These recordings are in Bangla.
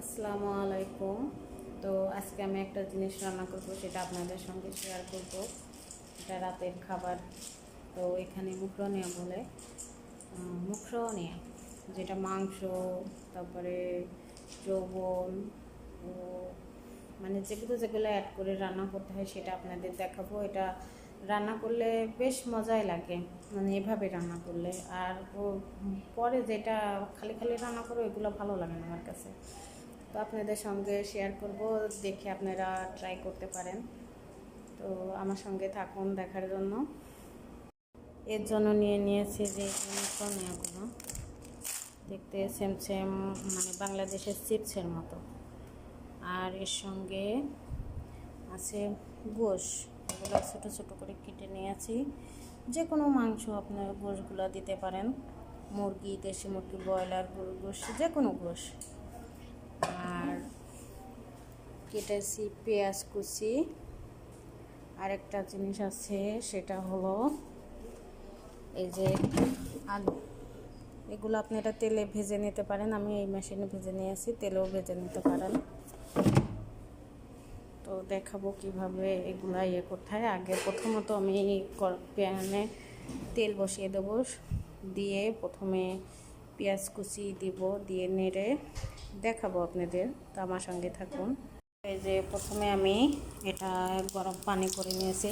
আসসালামু আলাইকুম। তো আজকে আমি একটা জিনিস রান্না করব, সেটা আপনাদের সঙ্গে শেয়ার করব। এটা রাতের খাবার। তো এখানে মুখরনিয়া বলে। মুখরনিয়া, যেটা মাংস, তারপরে যৌবন, ও মানে যেগুলো যেগুলো অ্যাড করে রান্না করতে হয় সেটা আপনাদের দেখাবো। এটা রান্না করলে বেশ মজাই লাগে মানে এভাবে রান্না করলে। আর পরে যেটা খালি খালি রান্না করো, এগুলো ভালো লাগে না আমার কাছে। তো আপনাদের সঙ্গে শেয়ার করব, দেখে আপনারা ট্রাই করতে পারেন। তো আমার সঙ্গে থাকুন দেখার জন্য। এর জন্য নিয়ে নিয়েছি যে নেওয়াগুলো। দেখতে সেম সেম মানে বাংলাদেশের চিপসের মতো। আর এর সঙ্গে আছে গোশ। এগুলো ছোটো ছোটো করে কেটে নিয়েছি। যে কোনো মাংস আপনার গোশগুলো দিতে পারেন। মুরগি, দেশি মুরগি, ব্রয়লার গরুর গোশ যে কোনো গোশ। কেটেছি পেঁয়াজ কুচি। আরেকটা জিনিস আছে, সেটা হলো এই যে আলু। এগুলো আপনারা তেলে ভেজে নিতে পারেন, আমি এই মেশিনে ভেজে নিয়ে নিয়েছি তেলেও ভেজে নিতে পারেন। তো দেখাবো কীভাবে এগুলা ইয়ে হয়। আগে প্রথমত আমি প্যানে তেল বসিয়ে দেবো, দিয়ে প্রথমে পেঁয়াজ কুচি দিব, দিয়ে নেড়ে দেখাবো আপনাদের। তো আমার সঙ্গে থাকুন। এই যে প্রথমে আমি এটা গরম পানি করে নিয়েছি।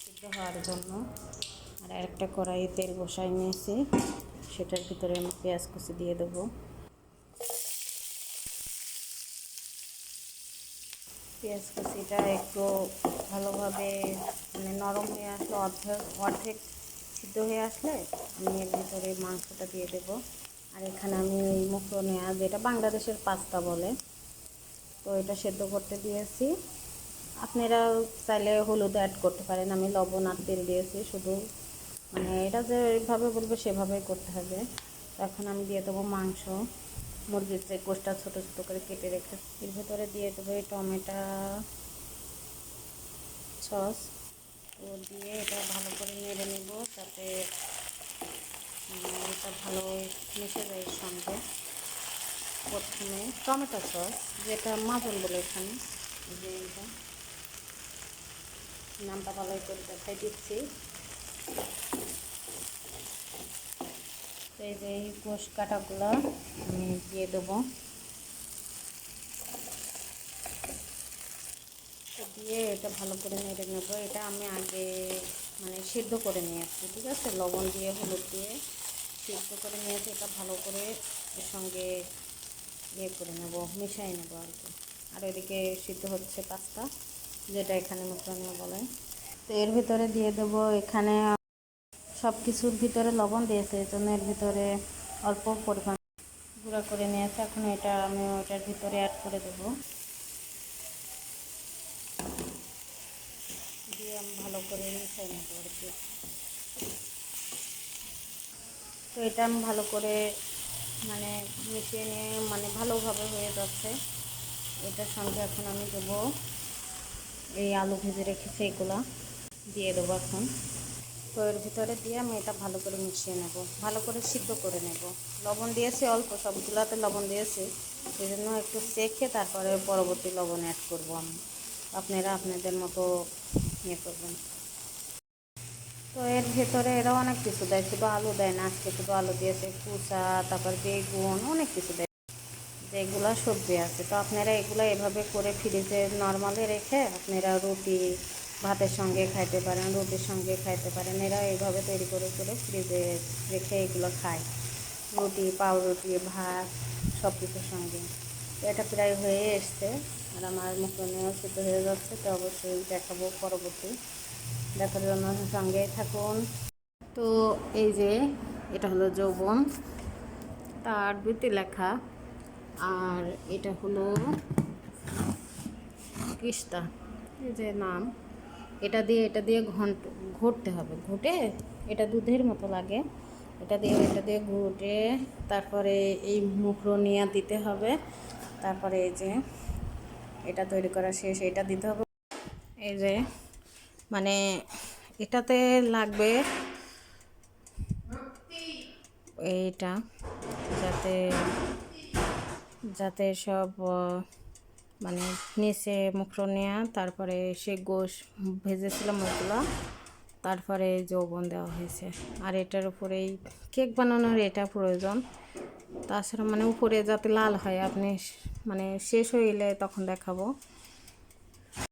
সিদ্ধ হওয়ার জন্য। আর একটা কড়াই তেল বসাই নিয়েছি। সেটার ভিতরে আমি পেঁয়াজ কুচি দিয়ে দেবো। পেঁয়াজ কুচিটা একটু ভালোভাবে মানে নরম হয়ে আসলে অর্ধেক অর্ধেক সিদ্ধ হয়ে আসলে আমি এর ভিতরে মাংসটা দিয়ে দেবো। আর এখানে আমি এই মুখো নেওয়া যেটা বাংলাদেশের পাস্তা বলে। তো এটা সেদ্ধ করতে দিয়েছি। আপনারা চাইলে হলুদ অ্যাড করতে পারেন। আমি লবণ আর তেল দিয়েছি শুধু মানে এটা যেভাবে বলবে সেভাবেই করতে হবে। এখন আমি দিয়ে দেবো মাংস। মুরগির যে গোষ্ঠটা ছোটো ছোটো করে কেটে রেখে এর ভেতরে দিয়ে দেবো এই টমেটো সস। তো দিয়ে এটা ভালো করে নেড়ে নেব উম, এটা ভালো মিশে যায় সঙ্গে। প্রথমে টমেটো সস, যেটা মাজন বলে এখানে। যে এটা। নামটা ভালো করে দেখাই দিচ্ছি। এই যে এই কোষ কাটাগুলো আমি দিয়ে দেবো। দিয়ে এটা ভালো করে নেড়ে নেব। এটা আমি আগে মানে সিদ্ধ করে নিয়েছি, ঠিক আছে? লবণ দিয়ে, হলুদ দিয়ে। সিদ্ধ করে নিয়েছি এটা ভালো করে এর সঙ্গে ইয়ে করে নেব, মিশাই নেব আর কি। আর ওইদিকে সিদ্ধ হচ্ছে পাস্তা, যেটা এখানে মুখরণীয় বলে। তো এর ভিতরে দিয়ে দেবো এখানে সব কিছুর ভিতরে লবণ দিয়েছে, এই জন্য এর ভিতরে অল্প পরিমাণ গুঁড়া করে নিয়েছে। এখন এটা আমি ওটার ভিতরে অ্যাড করে দেবো। দিয়ে আমি ভালো করে মিশাই নেব আর কি। তো এটা আমি ভালো করে মানে মিশিয়ে নিয়ে মানে ভালোভাবে হয়ে যাচ্ছে। এটার সঙ্গে এখন আমি দেবো এই আলু ভেজে রেখেছি এগুলা। দিয়ে দেবো এখন। তো এর ভিতরে দিয়ে আমি এটা ভালো করে মিশিয়ে নেব। ভালো করে সিদ্ধ করে নেব। লবণ দিয়েছি অল্প, সবগুলাতে লবণ দিয়েছি। সেই জন্য একটু চেখে তারপরে পরবর্তী লবণ অ্যাড করব আমি। আপনারা আপনাদের মতো ইয়ে করবেন। তো এর ভেতরে এরা অনেক কিছু দেয়। শুধু আলু দেয় না, আজকে শুধু আলু দিয়েছে, কুচা, তারপর বেগুন, অনেক কিছু দেয়। যেগুলো সবজি আছে। তো আপনারা এগুলো এভাবে করে ফ্রিজে নর্মালি রেখে আপনারা রুটি, ভাতের সঙ্গে খাইতে পারেন, রুটির সঙ্গে খাইতে পারেন। এরা এইভাবে তৈরি করে করে ফ্রিজে রেখে এগুলো খায়। রুটি, পাউরুটি, ভাত সব কিছুর সঙ্গে এটা প্রায় হয়ে এসছে। আর আমার মুখনিও সিদ্ধ হয়ে যাচ্ছে। তো অবশ্যই দেখাবো পরবর্তী দেখার জন্য সঙ্গে থাকুন। তো এই যে, এটা হলো যৌবন। তার দুটি লেখা। আর এটা হলো কিস্তা এই যে নাম। এটা দিয়ে এটা দিয়ে ঘন্ট ঘুরতে হবে। ঘুটে এটা দুধের মতো লাগে। এটা দিয়ে এটা দিয়ে ঘুটে। তারপরে এই মুখরোনিয়া দিতে হবে। তারপরে এই যে, এটা তৈরি করা শেষ, এটা দিতে হবে। এই যে মানে এটাতে লাগবে এইটা, যাতে যাতে সব মানে নিচে মুখর নেওয়া তারপরে সে গোশ ভেজেছিলাম ওইগুলো, তারপরে যৌবন দেওয়া হয়েছে। আর এটার উপরেই কেক বানানোর এটা প্রয়োজন। তাছাড়া মানে উপরে যাতে লাল হয়, আপনি মানে শেষ হইলে তখন দেখাবো।